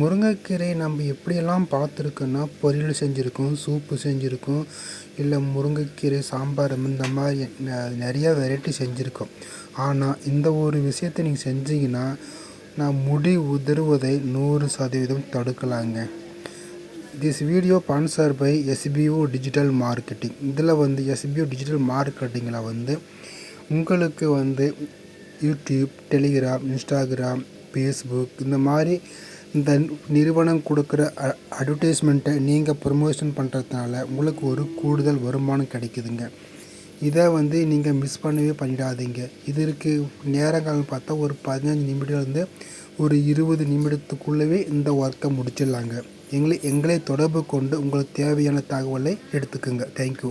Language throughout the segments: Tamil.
முருங்கைக்கீரையை நம்ம எப்படியெல்லாம் பார்த்துருக்கோன்னா பொரியல் செஞ்சுருக்கோம் சூப்பு செஞ்சுருக்கோம் இல்லை முருங்கைக்கீரை சாம்பார் இந்த மாதிரி ந நிறையா வெரைட்டி செஞ்சுருக்கோம். ஆனால் இந்த ஒரு விஷயத்த நீங்கள் செஞ்சீங்கன்னா நான் முடி உதிர்வதை நூறு சதவீதம் தடுக்கலாங்க. This video sponsor by SPU digital marketing இதில் வந்து எஸ்பியூ டிஜிட்டல் மார்க்கெட்டிங்கில் வந்து உங்களுக்கு வந்து யூடியூப் டெலிகிராம் இன்ஸ்டாகிராம் ஃபேஸ்புக் இந்த மாதிரி இந்த நிறுவனம் கொடுக்குற அ அட்வர்டைஸ்மெண்ட்டை நீங்கள் ப்ரமோஷன் பண்ணுறதுனால உங்களுக்கு ஒரு கூடுதல் வருமானம் கிடைக்குதுங்க. இதை வந்து நீங்கள் மிஸ் பண்ணவே பண்ணிடாதீங்க. இதற்கு நேரங்கள் பார்த்தா ஒரு பதினஞ்சு நிமிடம்லேருந்து ஒரு இருபது நிமிடத்துக்குள்ளவே இந்த ஒர்க்கை முடிச்சிடலாங்க. எங்களை எங்களை தொடர்பு கொண்டு உங்களுக்கு தேவையான தகவலை எடுத்துக்கோங்க. தேங்க்யூ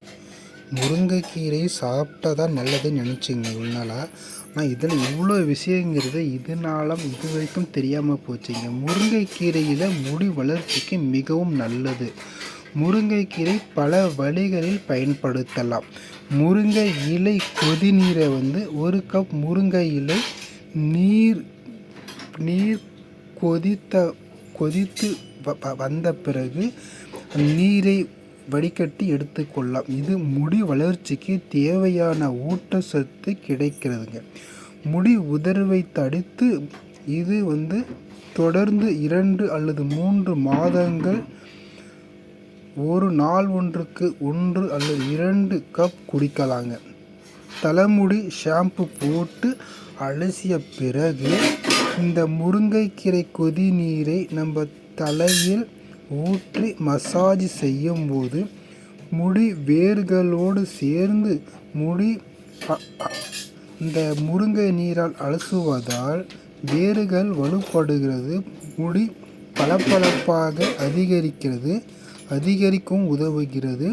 முருங்கைக்கீரை சாப்பிட்டா தான் நல்லதுன்னு நினச்சிங்க இவ்வளோ நாளாக ஆனால் இதில் இவ்வளோ விஷயங்கிறது இதனாலும் இது வரைக்கும் தெரியாமல் போச்சுங்க. முருங்கைக்கீரையில் முடி வளர்ச்சிக்கு மிகவும் நல்லது. முருங்கைக்கீரை பல வழிகளில் பயன்படுத்தலாம். முருங்கை இலை கொதிநீரை வந்து ஒரு கப் முருங்கை இலை நீர் நீர் கொதித்த கொதித்து வ- வந்த பிறகு நீரை வடிகட்டி எடுத்துக்கொள்ளலாம் இது முடி வளர்ச்சிக்கு தேவையான ஊட்டச்சத்து கிடைக்கிறதுங்க. முடி உதர்வை தடுத்து இது வந்து தொடர்ந்து இரண்டு அல்லது மூன்று மாதங்கள் ஒரு நாள் ஒன்றுக்கு ஒன்று அல்லது இரண்டு கப் குடிக்கலாங்க. தலைமுடி ஷாம்பு போட்டு அலசிய பிறகு இந்த முருங்கைக்கீரை கொதி நீரை நம்ம தலையில் ஊற்றி மசாஜ் செய்யும்போது முடி வேர்களோடு சேர்ந்து முடி இந்த முருங்கை நீரால் அலசுவதால் வேர்கள் வலுப்படுகிறது. முடி பளபளப்பாக அதிகரிக்கிறது அதிகரிக்கும் உதவுகிறது.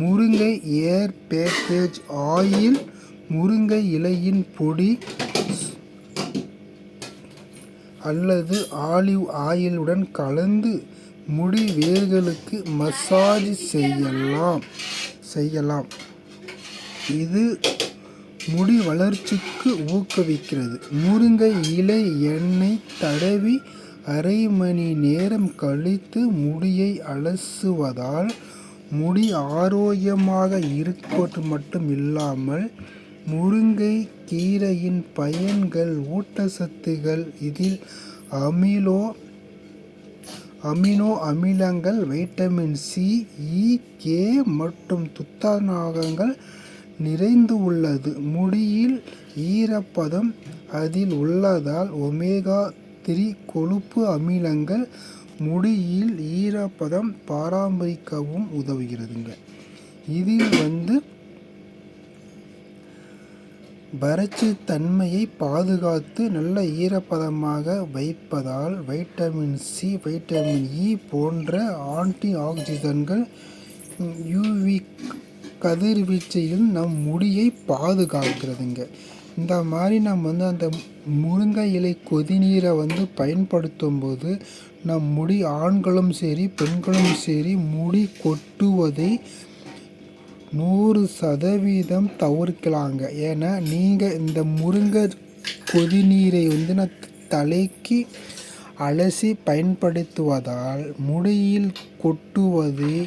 முருங்கை ஏர் பேக்கேஜ் ஆயில் முருங்கை இலையின் பொடி அல்லது ஆலிவ் ஆயிலுடன் கலந்து முடி வேர்களுக்கு மசாஜ் செய்யலாம். செய்யலாம். இது முடி வளர்ச்சிக்கு ஊக்குவிக்கிறது. முருங்கை இலை எண்ணெய் தடவி அரை மணி நேரம் கழித்து முடியை அலசுவதால் முடி ஆரோக்கியமாக இருப்பது மட்டும் இல்லாமல் முருங்கை கீரையின் பயன்கள் ஊட்டச்சத்துகள் இதில் அமிலோ அமினோ அமிலங்கள் வைட்டமின் சி இ கே மற்றும் துத்தநாகங்கள் நிறைந்து உள்ளது. முடியில் ஈரப்பதம் அதில் உள்ளதால் ஒமேகா த்ரீ கொழுப்பு அமிலங்கள் முடியில் ஈரப்பதம் பராமரிக்கவும் உதவுகிறதுங்க. இதில் வந்து வறட்சி தன்மையை பாதுகாத்து நல்ல ஈரப்பதமாக வைப்பதால் வைட்டமின் சி வைட்டமின் இ போன்ற ஆன்டி ஆக்சிஜன்கள் யூவி கதிர்வீச்சையும் நம் முடியை பாதுகாக்கிறதுங்க. இந்த மாதிரி நம்ம வந்து அந்த முருங்கை இலை கொதிநீரை வந்து பயன்படுத்தும் போது நம் முடி ஆண்களும் சரி பெண்களும் சரி முடி கொட்டுவதை நூறு சதவீதம் தவிர்க்கலாங்க. ஏன்னா நீங்கள் இந்த முருங்கை கொதிநீரை வந்து நான் தலைக்கு அலசி பயன்படுத்துவதால் முடியில் கொட்டுவது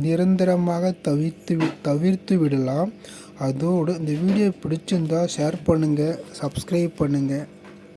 நிரந்தரமாக தவிர்த்து வி- தவிர்த்து விடலாம். அதோடு இந்த வீடியோ பிடிச்சிருந்தா ஷேர் பண்ணுங்கள் சப்ஸ்கிரைப் பண்ணுங்கள்